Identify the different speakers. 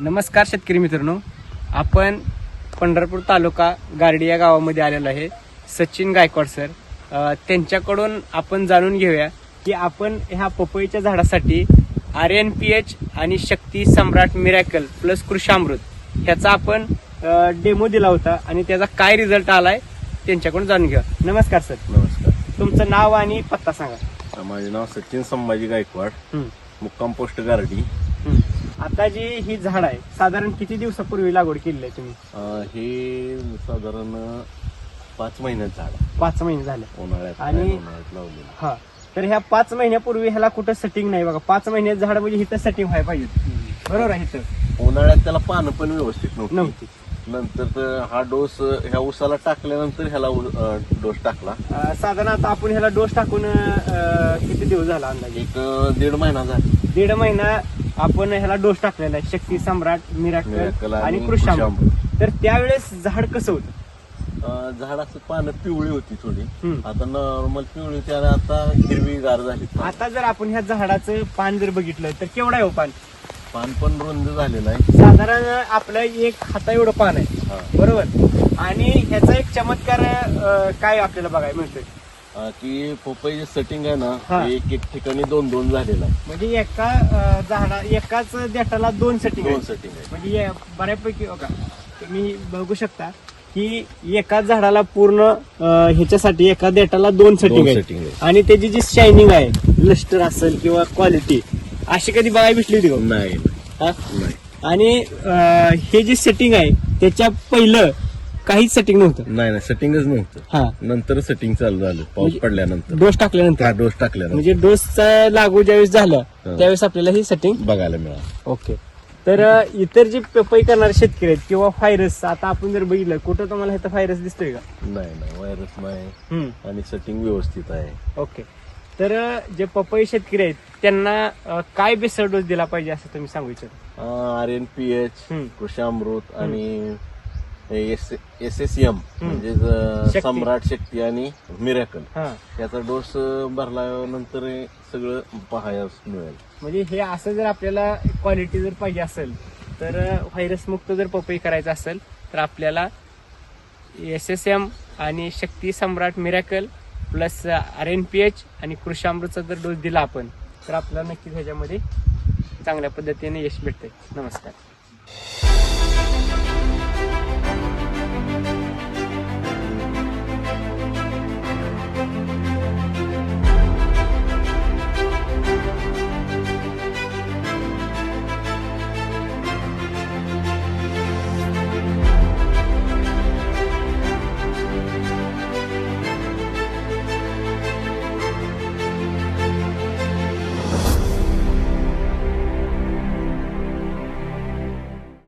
Speaker 1: नमस्कार शेतकरी मित्रांनो. आपण पंढरपूर तालुका गारडी या गावामध्ये आलेलो आहे. सचिन गायकवाड सर. त्यांच्याकडून आपण जाणून घेऊया की आपण ह्या पपईच्या झाडासाठी आर एन पी एच आणि शक्ती सम्राट मिरॅकल प्लस कृषामृत ह्याचा आपण डेमो दिला होता आणि त्याचा काय रिझल्ट आलाय त्यांच्याकडून जाणून घेऊया. नमस्कार सर.
Speaker 2: नमस्कार.
Speaker 1: तुमचं नाव आणि पत्ता सांगा.
Speaker 2: माझे नाव सचिन संभाजी गायकवाड.
Speaker 1: हं,
Speaker 2: मुक्काम पोस्ट गारडी.
Speaker 1: आता जी ही झाड आहे साधारण किती दिवसापूर्वी लागवड केली आहे तुम्ही?
Speaker 2: अं, हे साधारण पाच महिन्यात झाड.
Speaker 1: पाच महिने झाले.
Speaker 2: उन्हाळ्यात
Speaker 1: आणि-
Speaker 2: उन्हाळ्यात लावलेलं
Speaker 1: हा तर ह्या पाच महिन्यापूर्वी ह्याला कुठं सेटिंग नाही बघा. पाच महिन्यात झाड म्हणजे इथं सेटिंग व्हायला पाहिजे. बरोबर आहे इथं.
Speaker 2: उन्हाळ्यात त्याला पानं पण व्यवस्थित नव्हती.
Speaker 1: नव्हती.
Speaker 2: नंतर तर हा डोस ह्या उसाला टाकल्यानंतर ह्याला अं, डोस टाकला.
Speaker 1: अं, साधारण आता आपण ह्याला डोस टाकून अं, किती दिवस झाला अंदाजे?
Speaker 2: एक अं, दीड महिना झाला.
Speaker 1: दीड महिना आपण ह्याला डोस टाकलेला आहे. शक्ती सम्राट
Speaker 2: Miracle
Speaker 1: मिराकल
Speaker 2: आणि
Speaker 1: कृषामृत. तर त्यावेळेस झाड कसं होतं?
Speaker 2: अं, झाडाचं पानं पिवळी होती थोडी. आता नॉर्मल पिवळी होती आणि आता हिरवी गार झाली.
Speaker 1: आता जर आपण ह्या झाडाचं पान जर बघितलं तर केवढं आहे हो पान?
Speaker 2: पान पण रुंद झालेलं आहे.
Speaker 1: साधारण आपलं एक हाता एवढं पान आहे.
Speaker 2: हा.
Speaker 1: बरोबर? आणि ह्याचा एक चमत्कार अं, काय आपल्याला बघायला मिळतोय?
Speaker 2: की पोपईचे सेटिंग आहे ना
Speaker 1: हा.
Speaker 2: ते एक एक ठिकाणी दोन दोन झालेलं आहे.
Speaker 1: म्हणजे एका अं, झाडा एकाच देठाला दोन सेटिंग
Speaker 2: दोन सेटिंग आहे
Speaker 1: म्हणजे या- बऱ्यापैकी बघा तुम्ही बघू शकता की एकाच झाडाला पूर्ण अं, ह्याच्यासाठी एका देठाला दोन सेटिंग आहे. आणि त्याची जी शायनिंग आहे लस्टर असेल किंवा क्वालिटी अशी कधी बघायला भेटली होती का?
Speaker 2: नाही.
Speaker 1: हा?
Speaker 2: नाही.
Speaker 1: आणि अं, हे जे सेटिंग आहे त्याच्या पहिलं काहीच सेटिंग नव्हतं.
Speaker 2: नाही नाही सेटिंगच नव्हतं.
Speaker 1: हा.
Speaker 2: नंतर सेटिंग चालू झालं पाऊस
Speaker 1: म्हणजे-
Speaker 2: पडल्यानंतर.
Speaker 1: डोस टाकल्यानंतर.
Speaker 2: डोस टाकल्यानंतर.
Speaker 1: म्हणजे डोसचा लागू ज्यावेळेस झालं
Speaker 2: हा.
Speaker 1: त्यावेळेस आपल्याला ही सेटिंग
Speaker 2: बघायला मिळालं.
Speaker 1: ओके. तर अ, इतर जे पपई करणारे शेतकरी आहेत किंवा व्हायरस आता आपण जर बघितलं कुठं तुम्हाला इथं व्हायरस दिसतोय का?
Speaker 2: नाही नाही व्हायरस नाही.
Speaker 1: हम्म,
Speaker 2: आणि सेटिंग व्यवस्थित आहे.
Speaker 1: ओके. तर अ, जे पपई शेतकरी आहेत त्यांना अ, काय बेसर डोस दिला पाहिजे असं तुम्ही सांगू इच्छिता?
Speaker 2: आर एन पी एच
Speaker 1: हम्म.
Speaker 2: कृषामृत आणि एस एस एम म्हणजे. सम्राट शक्ती आणि मिरॅकल. याचा डोस भरल्यानंतर सगळं पाहायला मिळेल.
Speaker 1: म्हणजे हे असं जर आपल्याला क्वालिटी जर पाहिजे असेल तर व्हायरस मुक्त जर पपई करायचं असेल तर आपल्याला एस एस एम आणि Shakti Samrat miracle plus R N P H आणि कृषामृतचा जर डोस दिला आपण तर आपल्याला नक्कीच ह्याच्यामध्ये चांगल्या पद्धतीने यश भेटते नमस्कार.